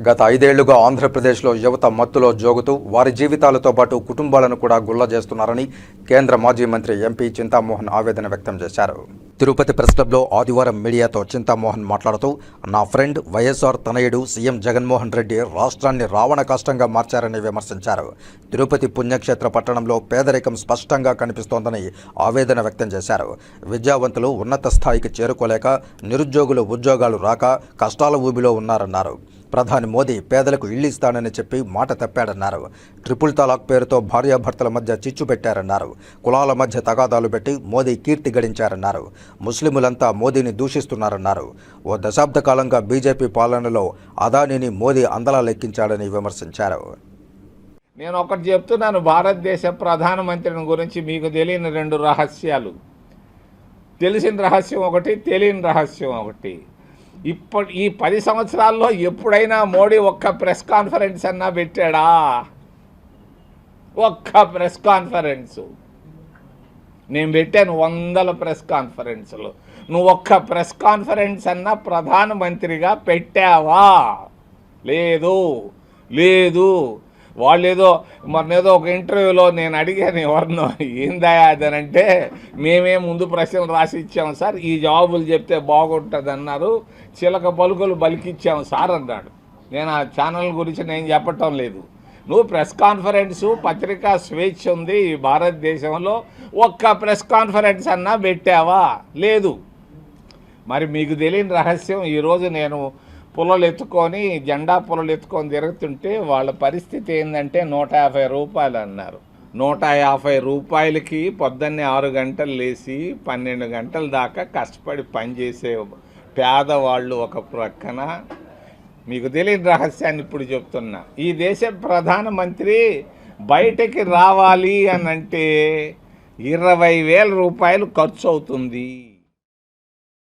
గత ఐదేళ్ళుగా ఆంధ్రప్రదేశ్లో యువత మత్తులో జోగుతూ వారి జీవితాలతో పాటు కుటుంబాలను కూడా గుల్ల చేస్తున్నారని కేంద్ర మాజీ మంత్రి ఎంపీ చింతామోహన్ ఆవేదన వ్యక్తం చేశారు. తిరుపతి ప్రెస్ క్లబ్లో ఆదివారం మీడియాతో చింతామోహన్ మాట్లాడుతూ నా ఫ్రెండ్ వైఎస్ఆర్ తనయుడు సీఎం జగన్మోహన్ రెడ్డి రాష్ట్రాన్ని రావణ కష్టంగా మార్చారని విమర్శించారు. తిరుపతి పుణ్యక్షేత్ర పట్టణంలో పేదరికం స్పష్టంగా కనిపిస్తోందని ఆవేదన వ్యక్తం చేశారు. విద్యావంతులు ఉన్నత స్థాయికి చేరుకోలేక నిరుద్యోగులు ఉద్యోగాలు రాక కష్టాల ఊబిలో ఉన్నారన్నారు. ప్రధాని మోదీ పేదలకు ఇల్లు ఇస్తానని చెప్పి మాట తప్పాడన్నారు. ట్రిపుల్ తలాక్ పేరుతో భార్యాభర్తల మధ్య చిచ్చు పెట్టారన్నారు. కులాల మధ్య తగాదాలు పెట్టి మోదీ కీర్తి గడించారన్నారు. ముస్లిములంతా మోదీని దూషిస్తున్నారన్నారు. ఓ దశాబ్ద కాలంగా బీజేపీ పాలనలో అదానిని మోదీ అందలా లెక్కించాడని విమర్శించారు. నేను ఒకటి చెప్తున్నాను భారతదేశ ప్రధానమంత్రిని గురించి మీకు తెలియని రెండు రహస్యాలు. తెలిసిన రహస్యం ఒకటి తెలియని రహస్యం ఒకటి. ఇప్పటి ఈ పది సంవత్సరాల్లో ఎప్పుడైనా మోడీ ఒక్క ప్రెస్ కాన్ఫరెన్స్ అన్నా పెట్టాడా? ఒక్క ప్రెస్ కాన్ఫరెన్సు. నేను పెట్టాను వందల ప్రెస్ కాన్ఫరెన్సులు. నువ్వు ఒక్క ప్రెస్ కాన్ఫరెన్స్ అన్నా ప్రధానమంత్రిగా పెట్టావా? లేదు. లేదు. వాళ్ళు ఏదో మొన్నేదో ఒక ఇంటర్వ్యూలో నేను అడిగాను ఎవరినో ఏందా అదనంటే మేమే ముందు ప్రశ్నలు రాసి ఇచ్చాము సార్ ఈ జవాబులు చెప్తే బాగుంటుంది అన్నారు చిలక పలుకులు బలికిచ్చాము సార్ అన్నాడు. నేను ఆ ఛానల్ గురించి నేను చెప్పటం లేదు. నువ్వు ప్రెస్ కాన్ఫరెన్సు పత్రికా స్వేచ్ఛ ఉంది ఈ భారతదేశంలో ఒక్క ప్రెస్ కాన్ఫరెన్స్ అన్నా పెట్టావా? లేదు. మరి మీకు తెలియని రహస్యం ఈరోజు నేను పుల్లలు ఎత్తుకొని జెండా పుల్లలు ఎత్తుకొని తిరుగుతుంటే వాళ్ళ పరిస్థితి ఏంటంటే నూట యాభై రూపాయలు అన్నారు. నూట యాభై రూపాయలకి పొద్దున్నే ఆరు గంటలు లేచి పన్నెండు గంటల దాకా కష్టపడి పనిచేసే పేదవాళ్ళు ఒక ప్రక్కన. మీకు తెలియని రహస్యాన్ని ఇప్పుడు చెప్తున్నా. ఈ దేశ ప్రధానమంత్రి బయటకి రావాలి అని అంటే ఇరవై వేల రూపాయలు ఖర్చు అవుతుంది.